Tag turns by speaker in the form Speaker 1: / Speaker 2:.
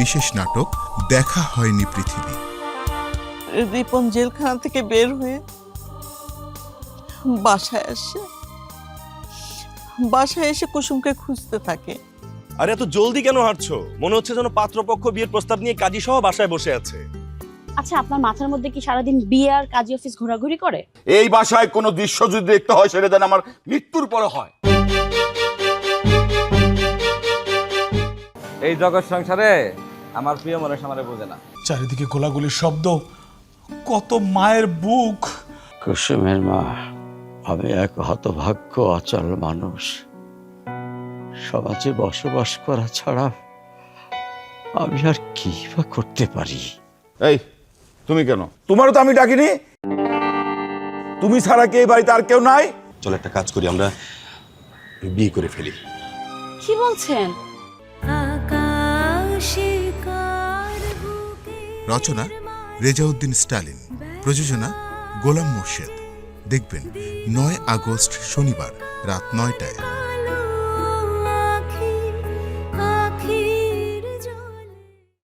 Speaker 1: বিশেষ নাটক দেখা হয়নি পৃথিবী।
Speaker 2: রিপন জেলখানা থেকে বের হয়ে বাসায় আসে। বাসায় এসে কুসুমকে খুঁজতে থাকে।
Speaker 3: আরে এত জলদি কেন হাঁটছো? মনে হচ্ছে যেন পাত্রপক্ষ বিয়ের প্রস্তাব নিয়ে কাজী সহ বাসায় বসে আছে।
Speaker 4: আচ্ছা আপনার মাথার মধ্যে কি সারাদিন বিয়ে আর কাজী অফিস ঘোরাঘুরি করে?
Speaker 5: এই বাসায় কোনো দৃশ্য যদি দেখতে হয় সেটা যেন আমার মৃত্যুর পরে হয়।
Speaker 6: এই জগৎ সংসারে আমার প্রিয় মানুষ আমারে বোঝে না।
Speaker 7: চারিদিকে গোলাগুলির শব্দ কত মায়ের বুক।
Speaker 8: কুসুমের মা আমি এক হতভাগ্য অচল মানুষ। সমাজে বসবাস করা ছাড়া আমি আর কি বা করতে পারি?
Speaker 5: এই তুমি কেন? তোমারও তো আমি ডাকিনি। তুমি ছাড়া কি এই বাড়িতে আর কেউ নাই?
Speaker 9: চল একটা কাজ করি আমরা বিয়ে করে ফেলি।
Speaker 4: কি বলছেন?
Speaker 1: রচনা রেজাউদ্দিন স্টালিন প্রযোজনা গোলাম মোর্শেদ। দেখবেন নয় আগস্ট শনিবার রাত নয়টায়।